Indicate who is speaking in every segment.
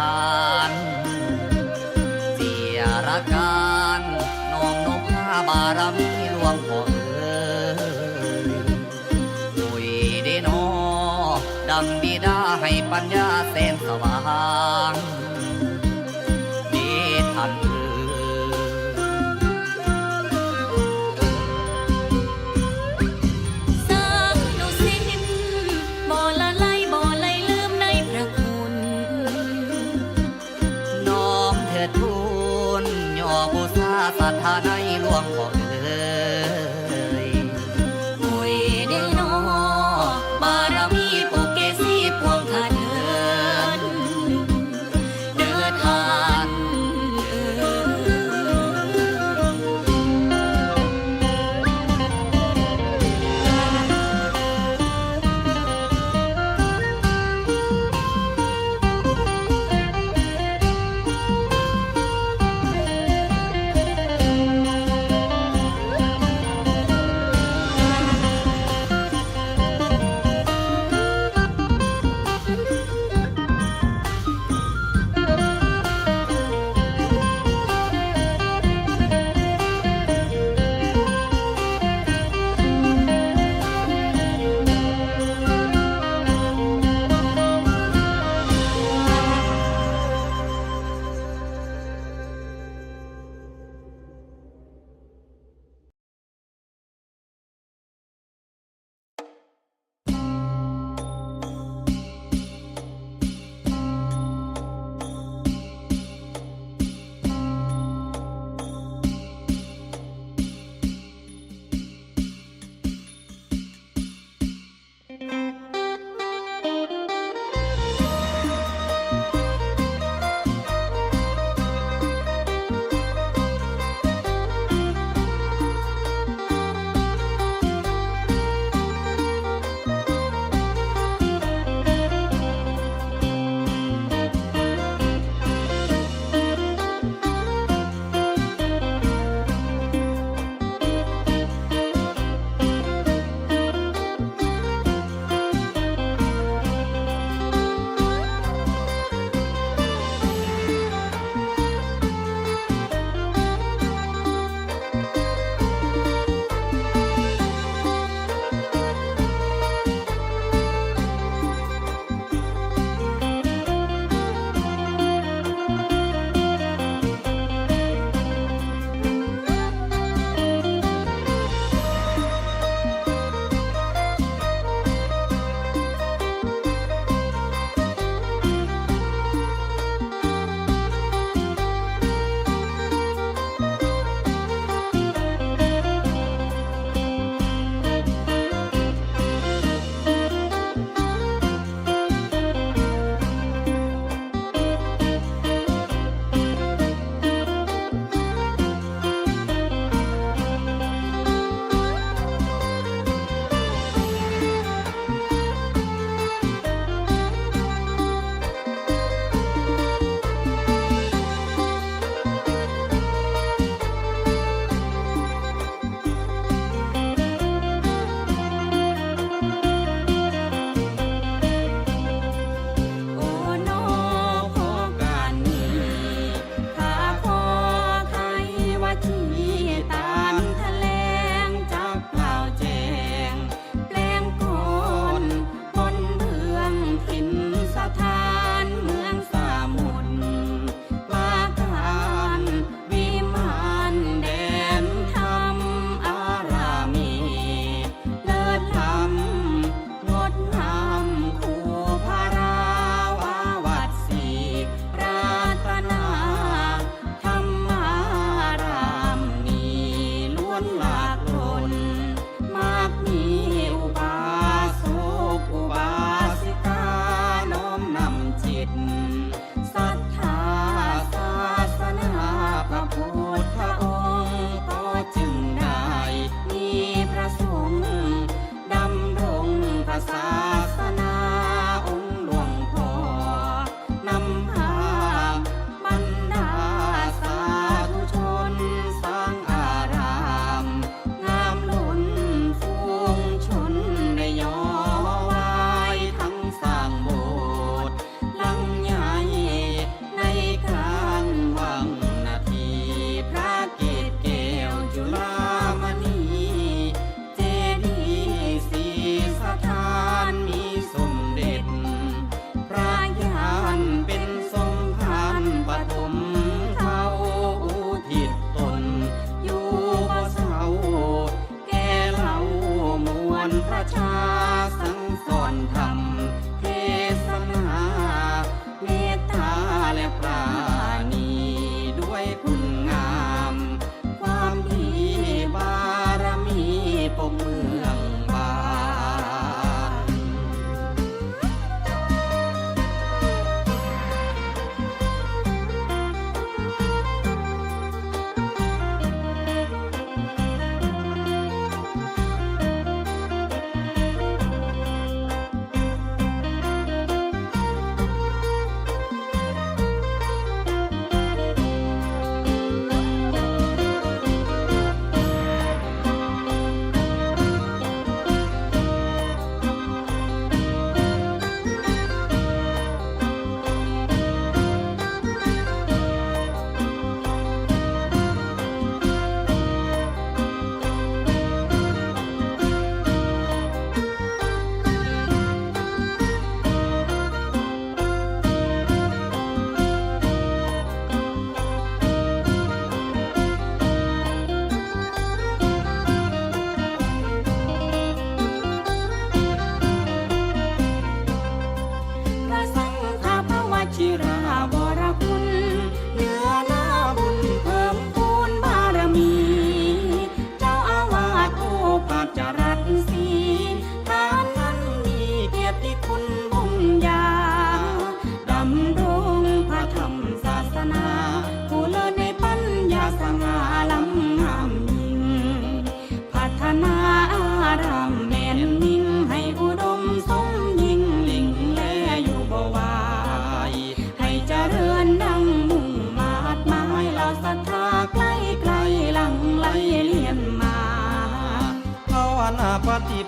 Speaker 1: า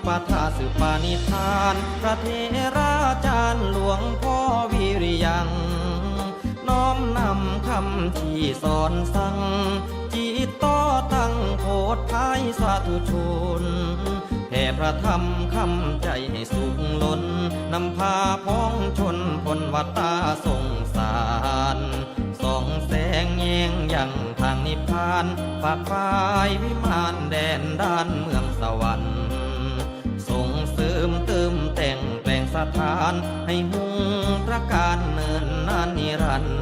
Speaker 1: ป
Speaker 2: ฏิปทาสืบปานิธาน พระเทราจารย์หลวงพ่อวิริยัง น้อมนำคำที่สอนสั่งจิตต่อตั้งโพดท้ายสาธุชนแผ่พระธรรมคำใจให้สุขล้นนำพาพ้องชนพลวัตตาสงสารส่องแสงแยงยังทางนิพพานฝากฝ่ายวิมานแดนด้านเมืองสวรรค์ สถานให้มุ่งประการเนินนานนิรันดร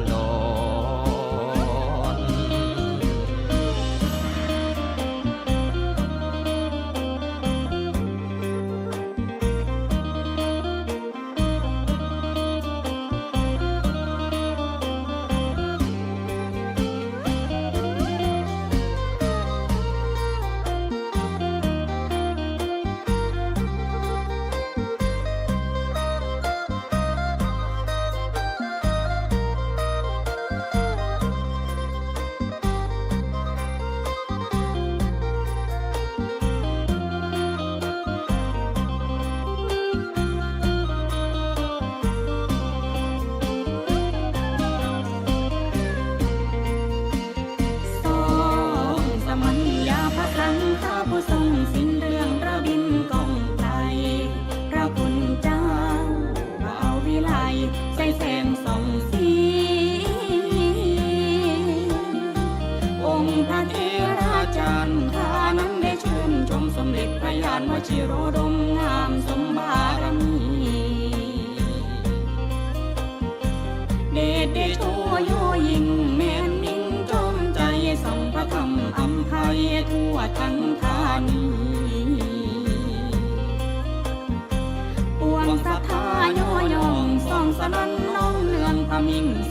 Speaker 3: องค์พระเทราจารย์ข้านั้นได้ชื่นชมสมเด็จพระยานวชิโรดมงามสมบารมีเดชเดโชโยยิ่งแม่นมิ่งจอมใจส่องพระธรรมอำไพยทั่วทั้งธานีปวงศรัทธาโยยองส่องสนันน้องเนืองพระมิ่งสีมิ่ง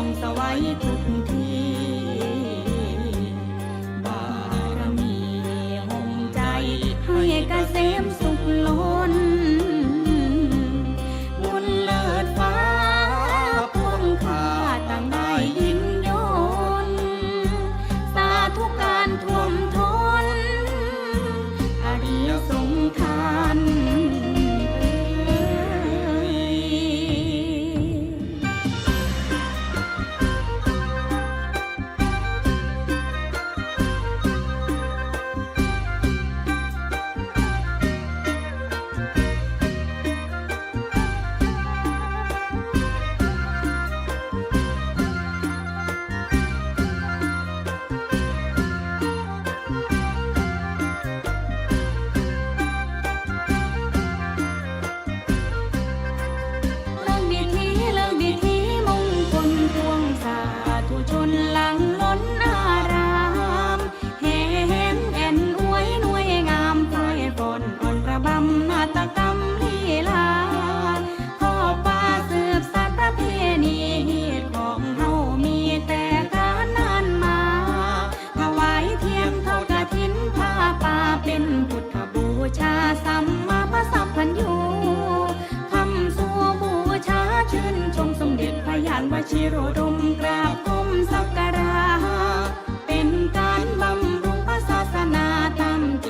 Speaker 3: องสวัยทุก ชิโรดมกราบก้มสักการะเป็นการบำรุงพระศาสนาตามเจ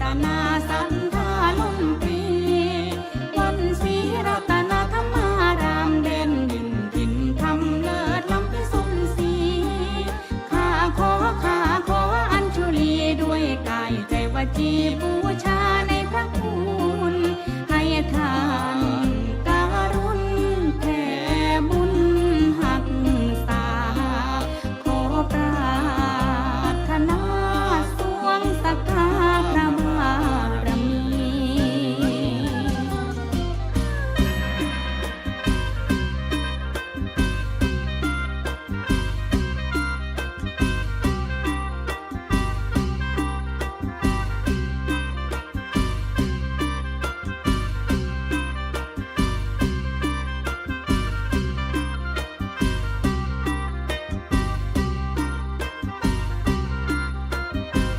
Speaker 3: ตนาสันทาล้นปรีวันศรีรัตนธรรมารามเด่นดินทินทำเลิศล้ำพิสุนสีข้าขอข้าขออัญชุลีด้วยกายใจวจีบูชา